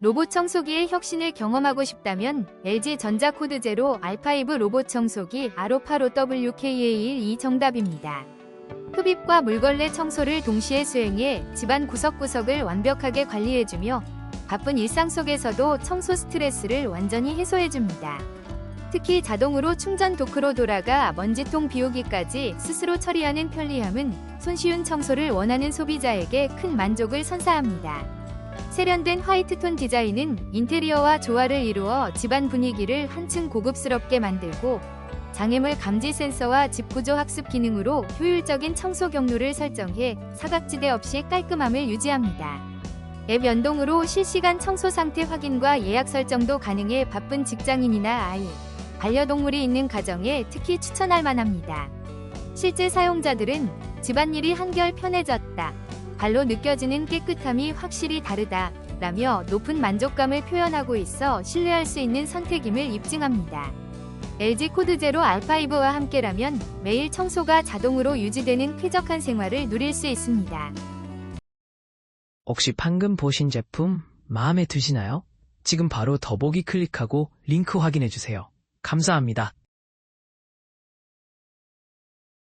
로봇 청소기의 혁신을 경험하고 싶다면 LG 전자 코드 제로 R5 로봇 청소기 R585WKA12 정답입니다. 흡입과 물걸레 청소를 동시에 수행해 집안 구석구석을 완벽하게 관리해주며 바쁜 일상 속에서도 청소 스트레스를 완전히 해소해줍니다. 특히 자동으로 충전 도크로 돌아가 먼지통 비우기까지 스스로 처리하는 편리함은 손쉬운 청소를 원하는 소비자에게 큰 만족을 선사합니다. 세련된 화이트톤 디자인은 인테리어와 조화를 이루어 집안 분위기를 한층 고급스럽게 만들고 장애물 감지 센서와 집구조 학습 기능으로 효율적인 청소 경로를 설정해 사각지대 없이 깔끔함을 유지합니다. 앱 연동으로 실시간 청소 상태 확인과 예약 설정도 가능해 바쁜 직장인이나 아이, 반려동물이 있는 가정에 특히 추천할 만합니다. 실제 사용자들은 집안일이 한결 편해졌다. 발로 느껴지는 깨끗함이 확실히 다르다. 라며 높은 만족감을 표현하고 있어 신뢰할 수 있는 선택임을 입증합니다. LG 코드 제로 R5와 함께라면 매일 청소가 자동으로 유지되는 쾌적한 생활을 누릴 수 있습니다. 혹시 방금 보신 제품 마음에 드시나요? 지금 바로 더보기 클릭하고 링크 확인해 주세요. 감사합니다.